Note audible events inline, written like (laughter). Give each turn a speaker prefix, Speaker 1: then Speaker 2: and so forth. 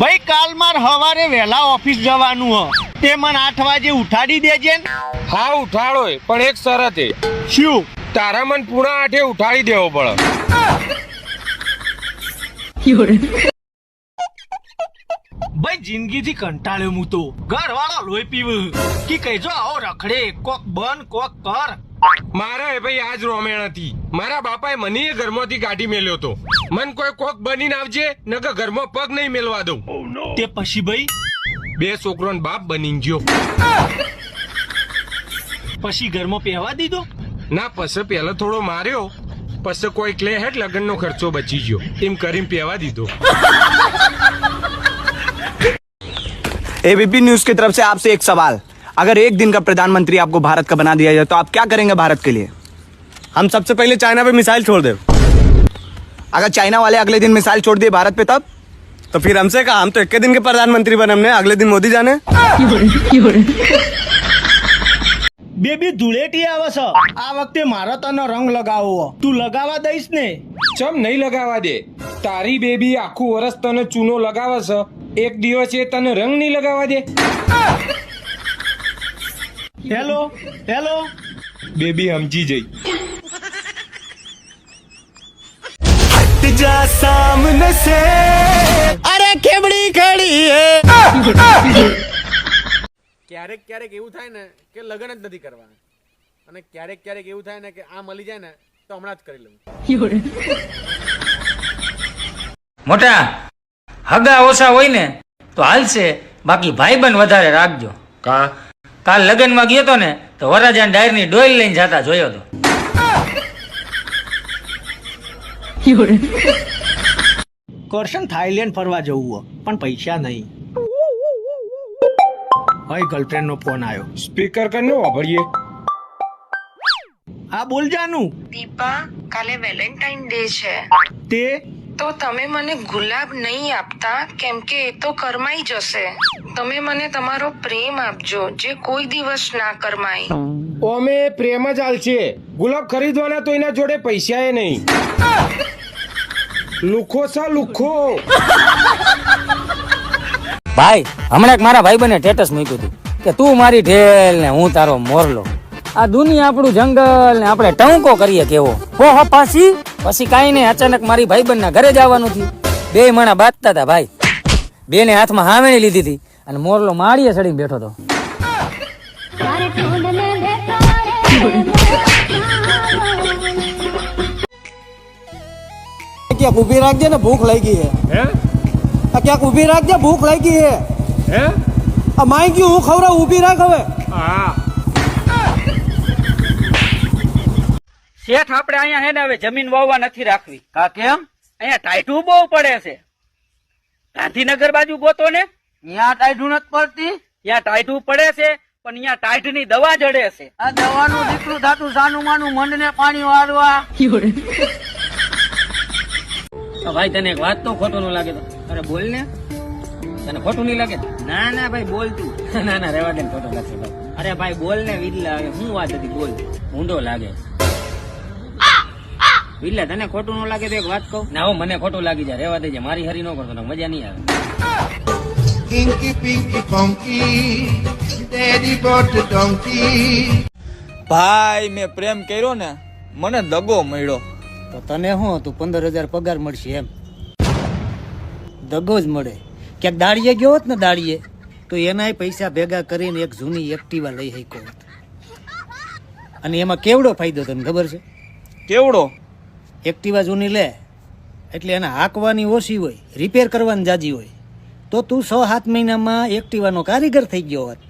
Speaker 1: ભાઈ કાલ માર હવારે વહેલા ઓફિસ જવાનું હ. તે મને આઠ વાગે ઉઠાડી દેજે ને.
Speaker 2: હા ઉઠાડો પણ એક શરત એ.
Speaker 1: શું?
Speaker 2: તારા મન પૂણા આઠે ઉઠાડી દેવો પડે.
Speaker 1: ભાઈ જિંદગીથી કંટાળ્યો હું તો. ઘર વાળો લોહી પીવું. કે કહેજો આવો રખડે કોક બન કોક કર.
Speaker 2: મારે ભાઈ આજ રોમેણ હતી મારા બાપાએ મને એ ઘરમાંથી કાઢી મેલ્યો તો મન કોઈ કોક બનીને આવજે નકર ઘરમાં પગ નહીં મેલવા દઉં
Speaker 1: તે પછી ભાઈ
Speaker 2: બે છોકરોનો બાપ બની ગયો
Speaker 1: પછી ઘરમાં પહેવા દીધો
Speaker 2: ના પછી પહેલા થોડો માર્યો પછી કોઈ ક્લે હેઠ લગ્નનો ખર્ચો બચી ગયો એમ કરીને પહેવા દીધો
Speaker 3: एबीपी न्यूज की तरफ से आपसे एक सवाल अगर एक दिन का प्रधानमंत्री आपको भारत का बना दिया जाए तो आप क्या करेंगे भारत के लिए
Speaker 4: हम सबसे पहले चाइना पे मिसाइल छोड़ दे
Speaker 3: अगर चाइना वाले अगले दिन मिसाइल छोड़ दिए भारत पे तब
Speaker 4: तो फिर हमसे कहा हम तो एक दिन के प्रधानमंत्री बने हमने अगले दिन मोदी जाने
Speaker 1: બેબી ધૂળેટી આવે છે આ વખતે મારો તને રંગ લગાવવો તું લગાવવા દઈશ ને
Speaker 2: ચમ નહીં લગાવા દે તારી બેબી આખું વરસ તને ચૂનો લગાવે છે એક દિવસ એ તને રંગ નહીં લગાવા દે
Speaker 1: હેલો હેલો.
Speaker 2: બેબી સમજી જઈ.
Speaker 4: ક્યારેક ક્યારેક એવું થાય ને કે લગ્ન જ નથી કરવા અને ક્યારેક ક્યારેક એવું થાય ને કે આ મળી જાય ને તો હમણાં જ કરી લઉં.
Speaker 5: મોટા હગા ઓછા હોય ને તો હાલશે. બાકી ભાઈબંધ વધારે રાખજો.
Speaker 2: કા?
Speaker 5: કાલ લગ્નમાં ગયો તો ને તો વરાજાન ડાયરની ડોલ લઈને જતા જોયો તો.
Speaker 1: કરશન થાઈલેન્ડ ફરવા જવું પણ પૈસા નહીં. હવે ગર્લફ્રેન્ડ નો ફોન આવ્યો
Speaker 2: સ્પીકર કરીને વાપરીએ?
Speaker 1: હા બોલ જાનું.
Speaker 6: દીપા કાલે વેલેન્ટાઇન ડે છે.
Speaker 1: તે
Speaker 6: તો તમે મને ગુલાબ નહીં આપતા કેમ કે એ તો કરમાઈ જશે. તમે મને તમારો પ્રેમ આપજો જે કોઈ દિવસ ના કરમાય.
Speaker 2: ઓમે પ્રેમ જ આલશે ગુલાબ ખરીદવાના તો એના જોડે પૈસા એ નહીં. લુખો સા લુખો.
Speaker 5: ભાઈ હમણાં એક મારા બને સ્ટેટસ મૂક્યું હતું કે તું મારી ઢેલ ને હું તારો મોરલો. આ દુનિયા આપણું જંગલ ને આપણે ટંકો કરીએ કેવો? હો હો પાછી પછી કાંઈ નહીં અચાનક મારી ભાઈબંધના ઘરે જવાનું થયું. બે મણા બાંધતા હતા ભાઈ. બેને હાથમાં હામેણી લીધી હતી અને મોરલો માળીએ ચડીને બેઠો હતો.
Speaker 7: ક્યાંક ઊભી રાખજે ને ભૂખ લાગી હે
Speaker 2: હે?
Speaker 7: આ ક્યાંક ઊભી રાખજે ભૂખ લાગી હે
Speaker 2: હે?
Speaker 7: આ માઈ ગયું હું ખવડાવ ઊભી રાખ હવે.
Speaker 2: હા.
Speaker 5: શેઠ આપણે અહીંયા હે ને હવે જમીન વાવવા નથી રાખવી. કા કેમ? અહીંયા ટાઈટું બહુ પડે છે. ગાંધીનગર બાજુ ગોતો ને. ત્યાં ટાઈટું નથી પડતી? ત્યાં ટાઈટું પડે છે પણ અહીંયા ટાઈટની દવા જડે છે. આ દવાનું દીકરું ધાતું સાનું માનું મન ને પાણી વાળવા. ભાઈ તને એક વાત તો ખોટું ન લાગે તો. અરે બોલ ને. તને ખોટું નહીં લાગે? ના ના ભાઈ બોલ તું. (laughs) ના ના રેવા દે ખોટું લાગશે અરે ભાઈ બોલ ને વિરલા શું વાત હતી? બોલ. ઊંડો લાગે. વિરલા તને ખોટું ન લાગે તો એક વાત કહું. ના હો મને ખોટું લાગી જાય. રેવા દેજે. મારી હરી ન કરતો તો મજા નહીં આવે.
Speaker 8: Funky, Daddy bought a
Speaker 7: ભાઈ મેં પ્રેમ કર્યો ને મને દગો મળ્યો.
Speaker 5: તો તને શું હતું? પંદર હજાર પગાર મળશે એમ. દગો જ મળે. ક્યાંક દાડીએ ગયો હોત ને દાડીએ તો એનાય પૈસા ભેગા કરીને એક જૂની એક્ટિવા લઈ શક્યો હોત. અને એમાં કેવડો ફાયદો તને ખબર છે?
Speaker 7: કેવડો?
Speaker 5: એક્ટિવા જૂની લે, એટલે એને હાંકવાની ઓછી હોય રિપેર કરવાની જાજી હોય, તો તું છ સાત મહિનામાં એક્ટિવાનો કારીગર થઈ ગયો હોત.